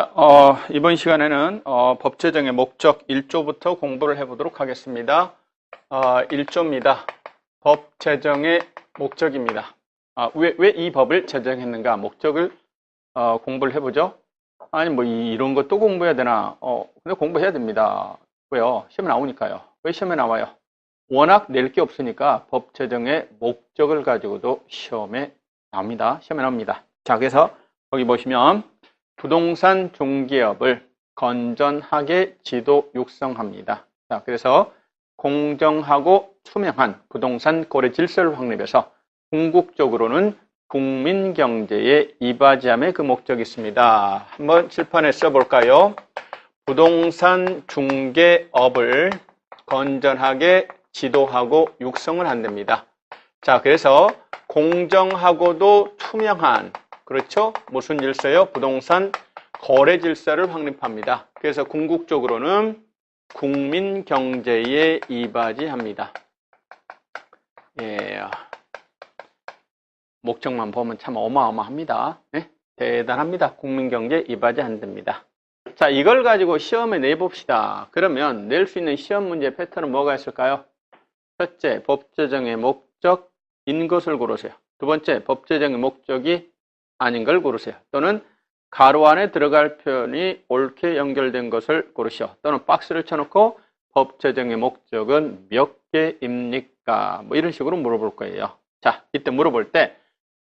자, 어, 이번 시간에는 어, 법제정의 목적 1조부터 공부를 해보도록 하겠습니다. 어, 1조입니다. 법 제정의 목적입니다. 아, 왜, 왜 이 법을 제정했는가? 목적을 어, 공부를 해보죠. 아니, 뭐, 이, 런 것도 공부해야 되나? 어, 근데 공부해야 됩니다. 왜요? 시험에 나오니까요. 왜 시험에 나와요? 워낙 낼 게 없으니까 법 제정의 목적을 가지고도 시험에 나옵니다. 시험에 나옵니다. 자, 그래서 거기 보시면 부동산 중개업을 건전하게 지도 육성합니다. 자, 그래서 공정하고 투명한 부동산 거래 질서를 확립해서 궁극적으로는 국민 경제에 이바지함의 그 목적이 있습니다. 한번 칠판에 써볼까요? 부동산 중개업을 건전하게 지도하고 육성을 한답니다. 자, 그래서 공정하고도 투명한 그렇죠? 무슨 질서요? 부동산 거래 질서를 확립합니다. 그래서 궁극적으로는 국민 경제에 이바지합니다. 예. 목적만 보면 참 어마어마합니다. 네? 대단합니다. 국민 경제에 이바지한답니다. 자, 이걸 가지고 시험에 내봅시다. 그러면 낼 수 있는 시험 문제 패턴은 뭐가 있을까요? 첫째, 법 제정의 목적 인 것을 고르세요. 두 번째, 법 제정의 목적이 아닌 걸 고르세요. 또는 가로 안에 들어갈 표현이 옳게 연결된 것을 고르시오. 또는 박스를 쳐놓고 법 제정의 목적은 몇 개입니까? 뭐 이런 식으로 물어볼 거예요. 자, 이때 물어볼 때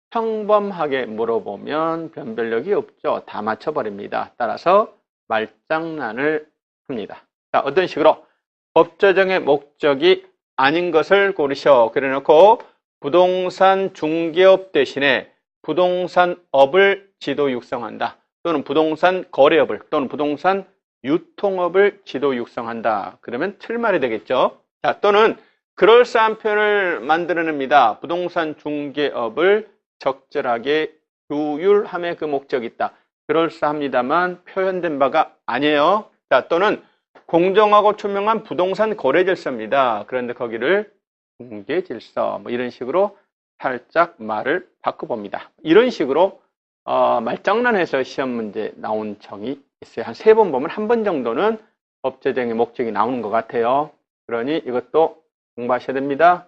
평범하게 물어보면 변별력이 없죠. 다 맞춰버립니다. 따라서 말장난을 합니다. 자, 어떤 식으로 법 제정의 목적이 아닌 것을 고르셔. 그래 놓고 부동산 중개업 대신에 부동산업을 지도 육성한다. 또는 부동산 거래업을 또는 부동산 유통업을 지도 육성한다. 그러면 틀말이 되겠죠. 자, 또는 그럴싸한 표현을 만들어냅니다. 부동산 중개업을 적절하게 규율함의 그 목적이 있다. 그럴싸합니다만 표현된 바가 아니에요. 자, 또는 공정하고 투명한 부동산 거래 질서입니다. 그런데 거기를 공개 질서 뭐 이런 식으로 살짝 말을 바꿔봅니다. 이런 식으로 어, 말장난해서 시험 문제 나온 적이 있어요. 한 세 번 보면 한 번 정도는 법 제정의 목적이 나오는 것 같아요. 그러니 이것도 공부하셔야 됩니다.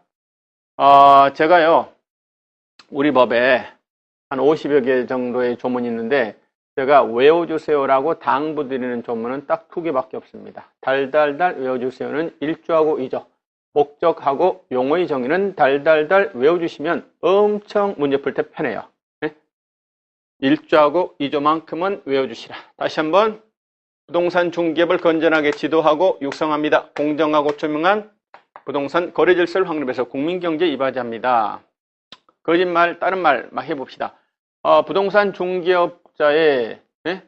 어, 제가요, 우리 법에 한 50여 개 정도의 조문이 있는데 제가 외워주세요라고 당부드리는 조문은 딱 두 개밖에 없습니다. 달달달 외워주세요는 1조하고 2조. 목적하고 용어의 정의는 달달달 외워주시면 엄청 문제 풀 때 편해요. 네? 1조하고 2조만큼은 외워주시라. 다시 한번 부동산 중개업을 건전하게 지도하고 육성합니다. 공정하고 투명한 부동산 거래 질서를 확립해서 국민경제에 이바지합니다. 거짓말, 다른 말 막 해봅시다. 어, 부동산 중개업자의 네?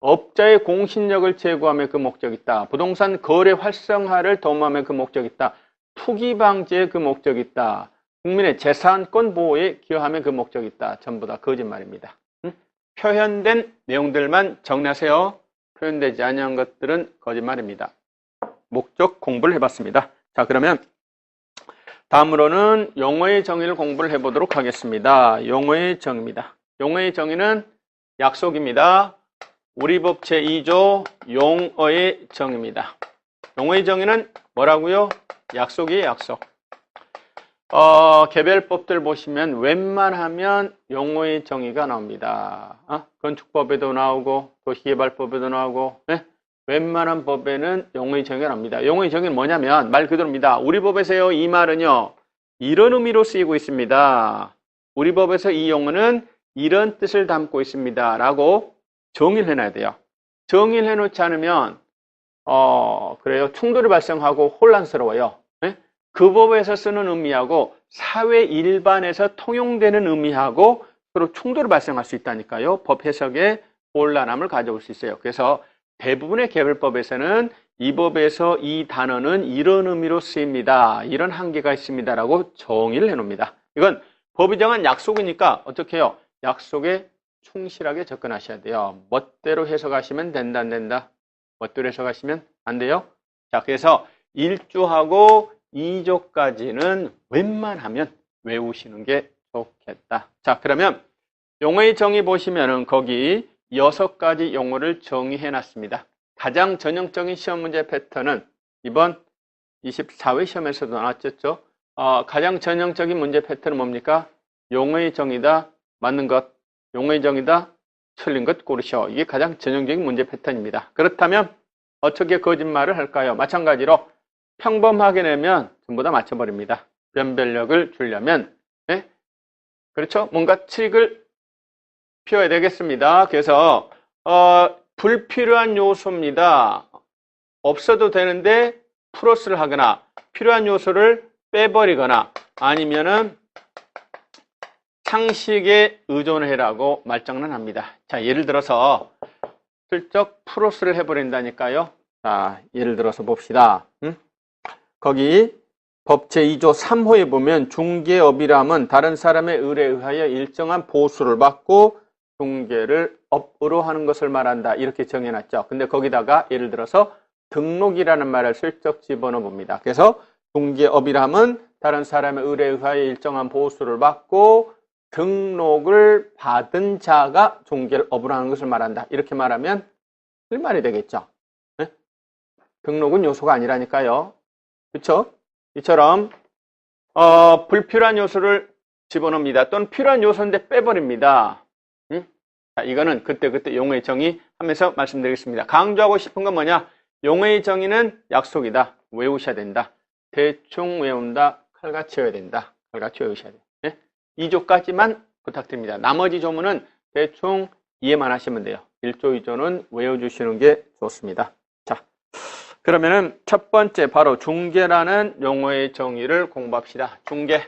업자의 공신력을 제고함의 그 목적이 있다. 부동산 거래 활성화를 도모함의 그 목적이 있다. 투기 방지에 그 목적이 있다. 국민의 재산권 보호에 기여함에 그 목적이 있다. 전부 다 거짓말입니다. 응? 표현된 내용들만 정리하세요. 표현되지 아니한 것들은 거짓말입니다. 목적 공부를 해봤습니다. 자 그러면 다음으로는 용어의 정의를 공부를 해보도록 하겠습니다. 용어의 정의입니다. 용어의 정의는 약속입니다. 우리 법 제2조 용어의 정의입니다. 용어의 정의는 뭐라고요? 약속이 약속. 어, 개별법들 보시면 웬만하면 용어의 정의가 나옵니다. 어? 건축법에도 나오고 도시개발법에도 나오고 네? 웬만한 법에는 용어의 정의가 나옵니다. 용어의 정의는 뭐냐면 말 그대로입니다. 우리 법에서요 이 말은요 이런 의미로 쓰이고 있습니다. 우리 법에서 이 용어는 이런 뜻을 담고 있습니다. 라고 정의를 해놔야 돼요. 정의를 해놓지 않으면 어, 그래요. 충돌이 발생하고 혼란스러워요. 네? 그 법에서 쓰는 의미하고 사회 일반에서 통용되는 의미하고 서로 충돌이 발생할 수 있다니까요. 법 해석에 혼란함을 가져올 수 있어요. 그래서 대부분의 개별법에서는 이 법에서 이 단어는 이런 의미로 쓰입니다. 이런 한계가 있습니다라고 정의를 해놓습니다. 이건 법이 정한 약속이니까 어떻게 해요? 약속에 충실하게 접근하셔야 돼요. 멋대로 해석하시면 된다 안 된다? 멋대로 해석하시면 안 돼요. 자, 그래서 1조하고 2조까지는 웬만하면 외우시는 게 좋겠다. 자, 그러면 용어의 정의 보시면은 거기 여섯 가지 용어를 정의해 놨습니다. 가장 전형적인 시험 문제 패턴은 이번 24회 시험에서도 나왔었죠. 어, 가장 전형적인 문제 패턴은 뭡니까? 용어의 정의다, 맞는 것, 용어의 정의다, 틀린 것 고르시오. 이게 가장 전형적인 문제 패턴입니다. 그렇다면 어떻게 거짓말을 할까요? 마찬가지로 평범하게 내면 전부 다 맞춰버립니다. 변별력을 주려면 예? 그렇죠? 뭔가 트릭을 피워야 되겠습니다. 그래서 어, 불필요한 요소입니다. 없어도 되는데 플러스를 하거나 필요한 요소를 빼버리거나 아니면은 상식에 의존해라고 말장난 합니다. 자, 예를 들어서 슬쩍 플러스를 해버린다니까요. 자, 예를 들어서 봅시다. 응? 거기 법 제2조 3호에 보면 중개업이라면 다른 사람의 의뢰에 의하여 일정한 보수를 받고 중개를 업으로 하는 것을 말한다. 이렇게 정해놨죠. 근데 거기다가 예를 들어서 등록이라는 말을 슬쩍 집어넣어 봅니다. 그래서 중개업이라면 다른 사람의 의뢰에 의하여 일정한 보수를 받고 등록을 받은 자가 업으로 하는 것을 말한다. 이렇게 말하면 틀말이 되겠죠. 네? 등록은 요소가 아니라니까요. 그렇죠? 이처럼 어, 불필요한 요소를 집어넣습니다. 또는 필요한 요소인데 빼버립니다. 응? 자, 이거는 그때 그때 용어의 정의 하면서 말씀드리겠습니다. 강조하고 싶은 건 뭐냐? 용어의 정의는 약속이다. 외우셔야 된다. 대충 외운다. 칼같이 외워야 된다. 칼같이 외우셔야 돼. 네? 2조까지만 부탁드립니다. 나머지 조문은 대충 이해만 하시면 돼요. 1조, 2조는 외워주시는 게 좋습니다. 자, 그러면은 첫 번째 바로 중개라는 용어의 정의를 공부합시다. 중개.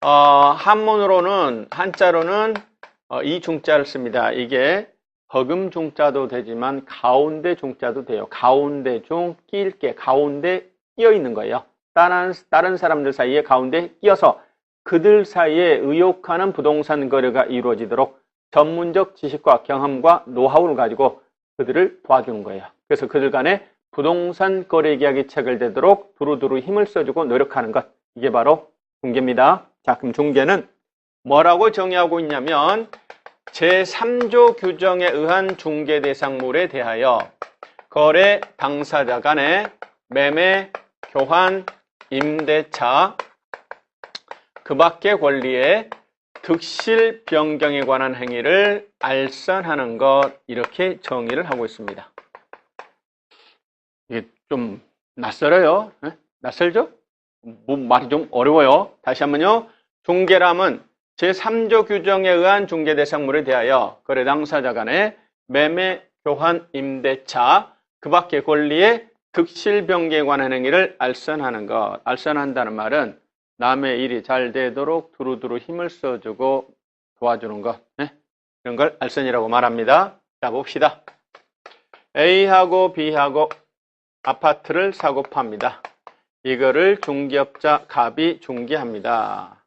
어, 한문으로는 한자로는 어, 이 중자를 씁니다. 이게 허금 중자도 되지만 가운데 중자도 돼요. 가운데 중 끼일게 가운데 끼어 있는 거예요. 다른 다른 사람들 사이에 가운데 끼어서 그들 사이에 의욕하는 부동산 거래가 이루어지도록 전문적 지식과 경험과 노하우를 가지고 그들을 도와주는 거예요. 그래서 그들 간에 부동산 거래 계약이 체결되도록 두루두루 힘을 써주고 노력하는 것. 이게 바로 중개입니다. 자, 그럼 중개는 뭐라고 정의하고 있냐면 제3조 규정에 의한 중개 대상물에 대하여 거래 당사자 간의 매매, 교환, 임대차, 그 밖의 권리에 득실 변경에 관한 행위를 알선하는 것 이렇게 정의를 하고 있습니다. 이게 좀 낯설어요. 네? 낯설죠? 뭐 말이 좀 어려워요. 다시 한번요. 중개람은 제3조 규정에 의한 중개 대상물에 대하여 거래 당사자 간의 매매, 교환, 임대차, 그 밖의 권리에 득실 변경에 관한 행위를 알선하는 것. 알선한다는 말은 남의 일이 잘 되도록 두루두루 힘을 써주고 도와주는 것. 네? 이런 걸 알선이라고 말합니다. 자, 봅시다. A하고 B하고 아파트를 사고 팝니다. 이거를 중개업자 갑이 중개합니다.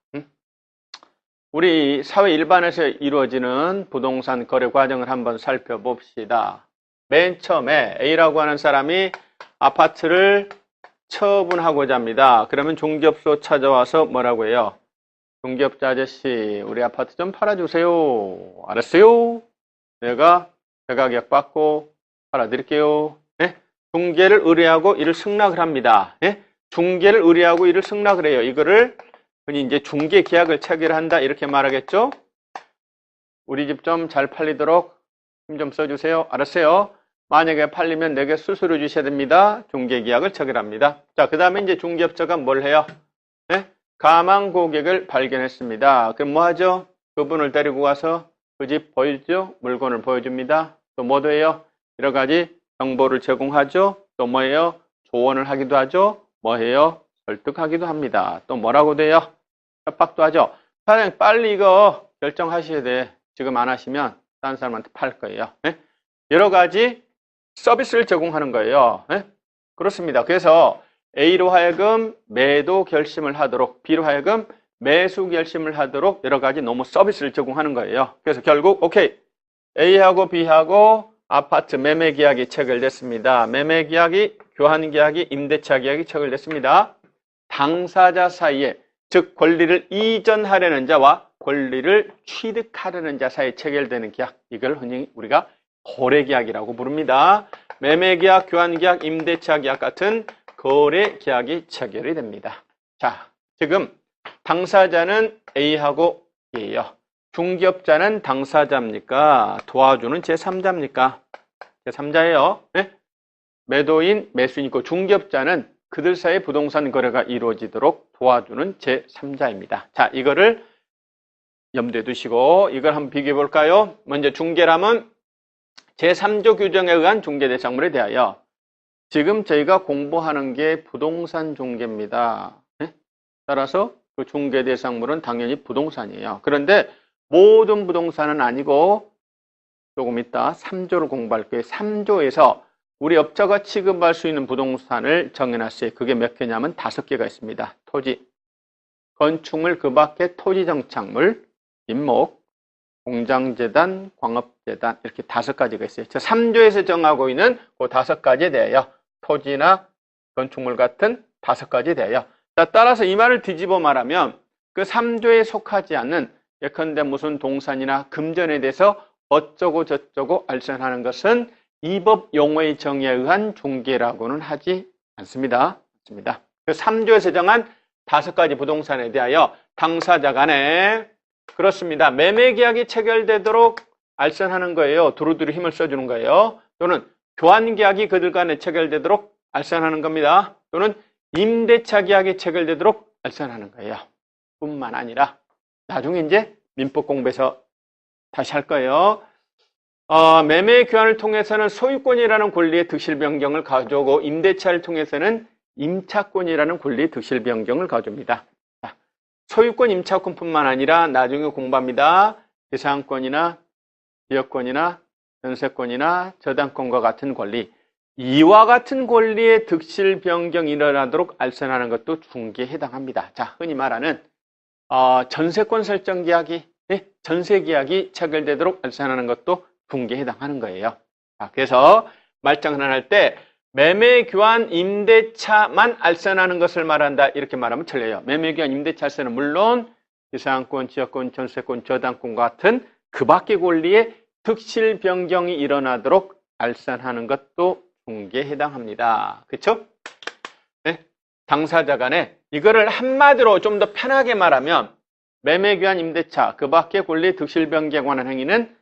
우리 사회 일반에서 이루어지는 부동산 거래 과정을 한번 살펴봅시다. 맨 처음에 A라고 하는 사람이 아파트를 처분하고자 합니다. 그러면 중개업소 찾아와서 뭐라고 해요? 중개업자 아저씨, 우리 아파트 좀 팔아주세요. 알았어요? 내가 배가격 받고 팔아드릴게요. 네? 중개를 의뢰하고 이를 승낙을 합니다. 네? 중개를 의뢰하고 이를 승낙을 해요. 이거를 흔히 이제 중개 계약을 체결한다 이렇게 말하겠죠? 우리 집 좀 잘 팔리도록 힘 좀 써주세요. 알았어요? 만약에 팔리면 내게 수수료 주셔야 됩니다. 중개 계약을 체결합니다. 자, 그 다음에 이제 중개업자가 뭘 해요? 네? 가망 고객을 발견했습니다. 그럼 뭐 하죠? 그분을 데리고 가서 그 집 보여주죠? 물건을 보여줍니다. 또 뭐도 해요? 여러 가지 정보를 제공하죠? 또 뭐예요? 조언을 하기도 하죠? 뭐 해요? 설득하기도 합니다. 또 뭐라고 돼요? 협박도 하죠. 사장님 빨리 이거 결정하셔야 돼. 지금 안 하시면 다른 사람한테 팔 거예요. 네? 여러 가지 서비스를 제공하는 거예요. 네? 그렇습니다. 그래서 A로 하여금 매도 결심을 하도록 B로 하여금 매수 결심을 하도록 여러 가지 너무 서비스를 제공하는 거예요. 그래서 결국 오케이 A하고 B하고 아파트 매매 계약이 체결됐습니다. 매매 계약이 교환 계약이 임대차 계약이 체결됐습니다. 당사자 사이에 즉 권리를 이전하려는 자와 권리를 취득하려는 자 사이에 체결되는 계약 이걸 흔히 우리가 거래계약이라고 부릅니다. 매매계약, 교환계약, 임대차 계약 같은 거래계약이 체결이 됩니다. 자, 지금 당사자는 A하고 B예요. 중개업자는 당사자입니까? 도와주는 제3자입니까? 제3자예요. 매도인, 매수인 있고 중개업자는 그들 사이에 부동산 거래가 이루어지도록 도와주는 제3자입니다. 자, 이거를 염두에 두시고 이걸 한번 비교해 볼까요? 먼저 중개라면 제3조 규정에 의한 중개 대상물에 대하여 지금 저희가 공부하는 게 부동산 중개입니다. 네? 따라서 그 중개 대상물은 당연히 부동산이에요. 그런데 모든 부동산은 아니고 조금 이따 3조를 공부할 거예요. 3조에서 우리 업자가 취급할 수 있는 부동산을 정해놨어요. 그게 몇 개냐면 다섯 개가 있습니다. 토지, 건축물 그 밖에 토지 정착물, 임목, 공장재단, 광업재단 이렇게 다섯 가지가 있어요. 저 3조에서 정하고 있는 그 다섯 가지에 대하여 토지나 건축물 같은 다섯 가지에 대하여 자, 따라서 이 말을 뒤집어 말하면 그 3조에 속하지 않는 예컨대 무슨 동산이나 금전에 대해서 어쩌고 저쩌고 알선하는 것은 이법 용어의 정의에 의한 중개라고는 하지 않습니다. 않습니다. 그 3조에서 정한 다섯 가지 부동산에 대하여 당사자 간에 그렇습니다. 매매 계약이 체결되도록 알선하는 거예요. 두루두루 힘을 써주는 거예요. 또는 교환 계약이 그들 간에 체결되도록 알선하는 겁니다. 또는 임대차 계약이 체결되도록 알선하는 거예요. 뿐만 아니라 나중에 이제 민법 공부에서 다시 할 거예요. 어, 매매 교환을 통해서는 소유권이라는 권리의 득실 변경을 가져오고 임대차를 통해서는 임차권이라는 권리의 득실 변경을 가져옵니다. 자, 소유권, 임차권뿐만 아니라 나중에 공부합니다. 재산권이나 지역권이나 전세권이나 저당권과 같은 권리 이와 같은 권리의 득실 변경이 일어나도록 알선하는 것도 중개에 해당합니다. 자, 흔히 말하는 어, 전세권 설정 계약이 네, 전세 계약이 체결되도록 알선하는 것도 중개에 해당하는 거예요. 자, 그래서 말장을 할때 매매 교환 임대차만 알선하는 것을 말한다 이렇게 말하면 틀려요. 매매 교환 임대차 알선은 물론 지상권, 지역권, 전세권, 저당권 같은 그 밖의 권리의 득실 변경이 일어나도록 알선하는 것도 중개에 해당합니다. 그렇죠? 네? 당사자 간에 이거를 한마디로 좀 더 편하게 말하면 매매 교환 임대차 그 밖의 권리 득실 변경에 관한 행위는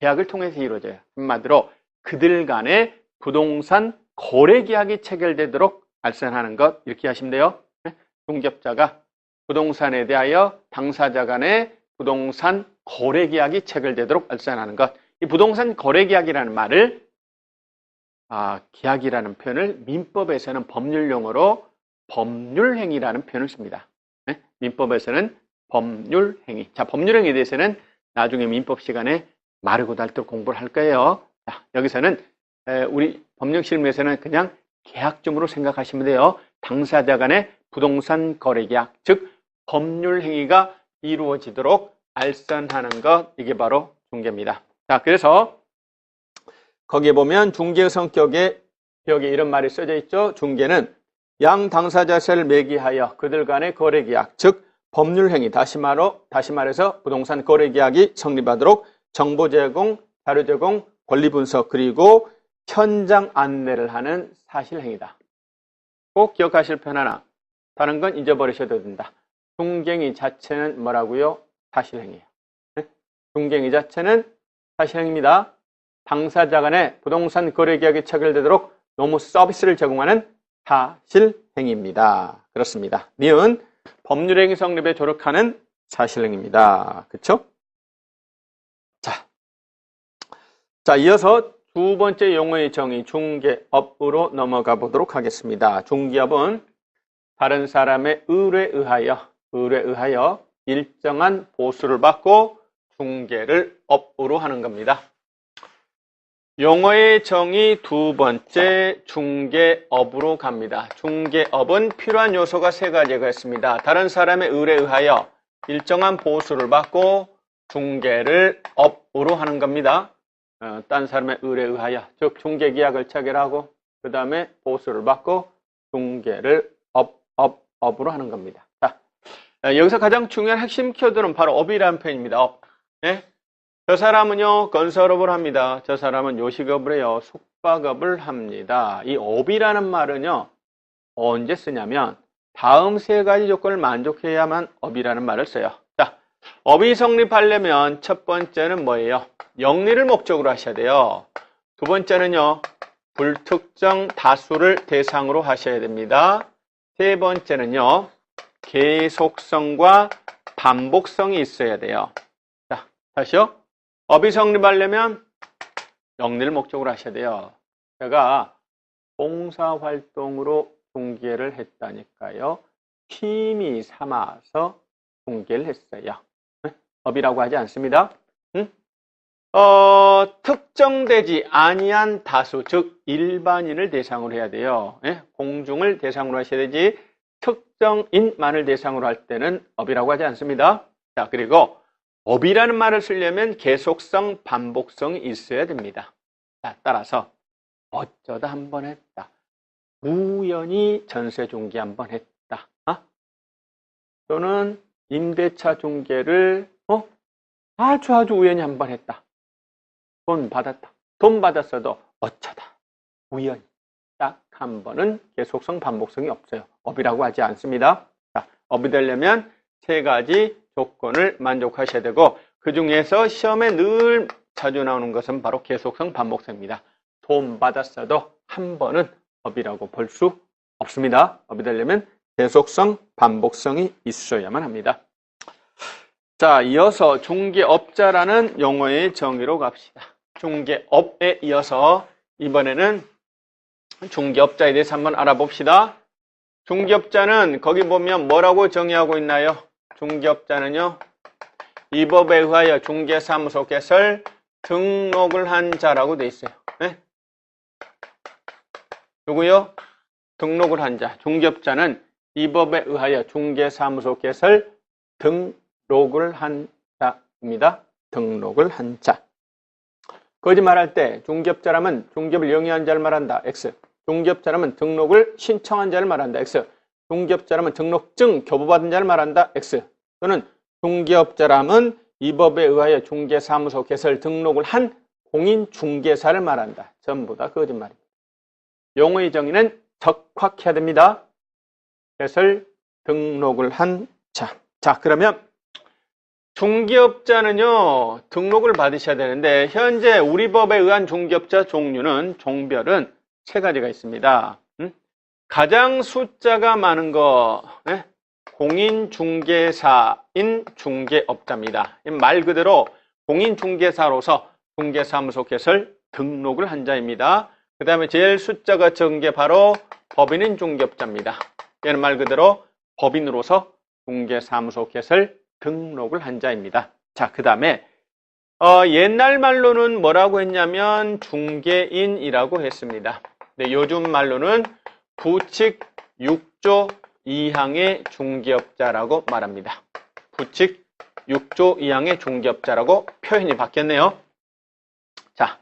계약을 통해서 이루어져요. 한마디로 그들 간의 부동산 거래 계약이 체결되도록 알선하는 것 이렇게 하시면 돼요. 네? 중개업자가 부동산에 대하여 당사자 간의 부동산 거래 계약이 체결되도록 알선하는 것. 이 부동산 거래 계약이라는 말을 아, 계약이라는 표현을 민법에서는 법률 용어로 법률 행위라는 표현을 씁니다. 네? 민법에서는 법률 행위. 자, 법률 행위에 대해서는 나중에 민법 시간에 마르고 닳도록 공부를 할 거예요. 자, 여기서는 우리 법령실무에서는 그냥 계약점으로 생각하시면 돼요. 당사자 간의 부동산 거래 계약, 즉 법률 행위가 이루어지도록 알선하는 것 이게 바로 중개입니다. 자, 그래서 거기에 보면 중개의 성격에 여기 이런 말이 써져 있죠. 중개는 양 당사자를 매기하여 그들 간의 거래 계약, 즉 법률 행위, 다시 말로 다시 말해서 부동산 거래 계약이 성립하도록 정보 제공, 자료 제공, 권리 분석 그리고 현장 안내를 하는 사실 행위다. 꼭 기억하실 편 하나. 다른 건 잊어버리셔도 된다. 중갱이 자체는 뭐라고요? 사실행위예요. 네? 중갱이 자체는 사실행위입니다. 당사자 간의 부동산 거래 계약이 체결되도록 노무 서비스를 제공하는 사실행위입니다. 그렇습니다. 미은 법률행위 성립에 조력하는 사실행위입니다. 그렇죠? 자, 자 이어서 두 번째 용어의 정의 중개업으로 넘어가 보도록 하겠습니다. 중개업은 다른 사람의 의뢰에 의하여 의뢰에 의하여 일정한 보수를 받고 중개를 업으로 하는 겁니다. 용어의 정의 두 번째 중개업으로 갑니다. 중개업은 필요한 요소가 세 가지가 있습니다. 다른 사람의 의뢰에 의하여 일정한 보수를 받고 중개를 업으로 하는 겁니다. 어, 딴 사람의 의뢰에 의하여 즉 중개 계약을 체결하고 그 다음에 보수를 받고 중개를 업, 업, 업으로 하는 겁니다. 자, 자, 여기서 가장 중요한 핵심 키워드는 바로 업이라는 표현입니다. 업. 예? 저 사람은요, 건설업을 합니다. 저 사람은 요식업을 해요. 숙박업을 합니다. 이 업이라는 말은요, 언제 쓰냐면, 다음 세 가지 조건을 만족해야만 업이라는 말을 써요. 자, 업이 성립하려면 첫 번째는 뭐예요? 영리를 목적으로 하셔야 돼요. 두 번째는요, 불특정 다수를 대상으로 하셔야 됩니다. 세 번째는요, 계속성과 반복성이 있어야 돼요. 자, 다시요. 업이 성립하려면 영리를 목적으로 하셔야 돼요. 제가 봉사활동으로 중계를 했다니까요. 취미 삼아서 중계를 했어요. 네? 업이라고 하지 않습니다. 응? 어, 특정되지 아니한 다수, 즉 일반인을 대상으로 해야 돼요. 예? 공중을 대상으로 하셔야 되지 특정인만을 대상으로 할 때는 업이라고 하지 않습니다. 자, 그리고 업이라는 말을 쓰려면 계속성, 반복성이 있어야 됩니다. 자, 따라서 어쩌다 한 번 했다. 우연히 전세 중개 한번 했다. 어? 또는 임대차 중개를 어? 아주 아주 우연히 한 번 했다. 돈 받았다. 돈 받았어도 어쩌다 우연히 딱 한 번은 계속성 반복성이 없어요. 업이라고 하지 않습니다. 자, 업이 되려면 세 가지 조건을 만족하셔야 되고 그 중에서 시험에 늘 자주 나오는 것은 바로 계속성 반복성입니다. 돈 받았어도 한 번은 업이라고 볼 수 없습니다. 업이 되려면 계속성 반복성이 있어야만 합니다. 자, 이어서 중개업자라는 용어의 정의로 갑시다. 중개업에 이어서 이번에는 중개업자에 대해서 한번 알아봅시다. 중개업자는 거기 보면 뭐라고 정의하고 있나요? 중개업자는요. 이 법에 의하여 중개사무소 개설 등록을 한 자라고 돼 있어요. 네? 누구요? 등록을 한 자. 중개업자는 이 법에 의하여 중개사무소 개설 등록 을 한 자입니다. 등록을 한 자. 거짓말할 때 중개업자라면 중개업을 영위한 자를 말한다. X. 중개업자라면 등록을 신청한 자를 말한다. X. 중개업자라면 등록증 교부받은 자를 말한다. X. 또는 중개업자라면 이 법에 의하여 중개사무소 개설 등록을 한 공인중개사를 말한다. 전부 다 거짓말입니다. 용어의 정의는 적확해야 됩니다. 개설 등록을 한 자. 자, 그러면 중개업자는요, 등록을 받으셔야 되는데, 현재 우리 법에 의한 중개업자 종류는, 종별은 세 가지가 있습니다. 음? 가장 숫자가 많은 거, 예? 공인중개사인 중개업자입니다. 말 그대로 공인중개사로서 중개사무소 개설 등록을 한 자입니다. 그 다음에 제일 숫자가 적은 게 바로 법인인 중개업자입니다. 얘는 말 그대로 법인으로서 중개사무소 개설 등록을 한 자입니다. 자, 그 다음에 어, 옛날 말로는 뭐라고 했냐면 중개인이라고 했습니다. 네, 요즘 말로는 부칙 6조 2항의 중개업자라고 말합니다. 부칙 6조 2항의 중개업자라고 표현이 바뀌었네요. 자,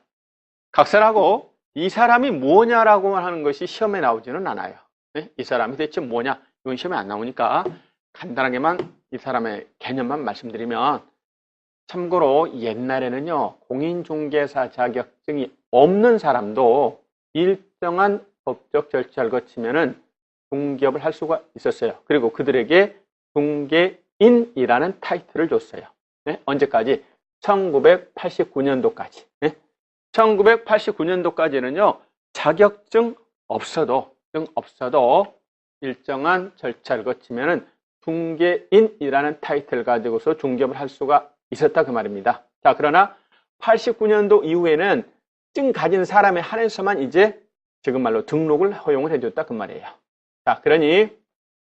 각설하고 이 사람이 뭐냐라고 하는 것이 시험에 나오지는 않아요. 네? 이 사람이 대체 뭐냐? 이건 시험에 안 나오니까 간단하게만 이 사람의 개념만 말씀드리면 참고로 옛날에는요 공인중개사 자격증이 없는 사람도 일정한 법적 절차를 거치면은 중개업을 할 수가 있었어요. 그리고 그들에게 중개인이라는 타이틀을 줬어요. 네? 언제까지? 1989년도까지. 네? 1989년도까지는요 자격증 없어도 등 없어도 일정한 절차를 거치면은 중개인이라는 타이틀을 가지고서 중개업을 할 수가 있었다 그 말입니다. 자, 그러나 89년도 이후에는 증 가진 사람에 한해서만 이제 지금 말로 등록을 허용을 해줬다 그 말이에요. 자, 그러니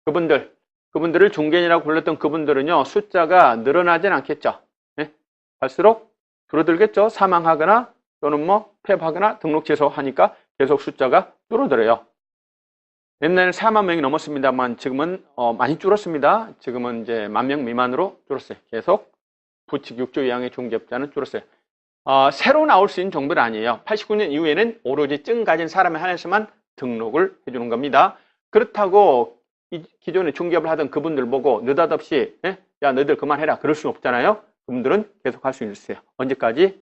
그분들, 그분들을 중개인이라고 불렀던 그분들은요, 숫자가 늘어나진 않겠죠. 네? 갈수록 줄어들겠죠. 사망하거나 또는 뭐 폐업하거나 등록 취소하니까 계속 숫자가 줄어들어요. 옛날에는 4만 명이 넘었습니다만 지금은 어, 많이 줄었습니다. 지금은 이제 만 명 미만으로 줄었어요. 계속 부칙 6조 이항의 중개업자는 줄었어요. 어, 새로 나올 수 있는 정보는 아니에요. 89년 이후에는 오로지 증 가진 사람에 한해서만 등록을 해주는 겁니다. 그렇다고 이 기존에 중개업을 하던 그분들 보고 느닷없이 예? 야 너희들 그만해라 그럴 수는 없잖아요. 그분들은 계속 할 수 있어요. 언제까지?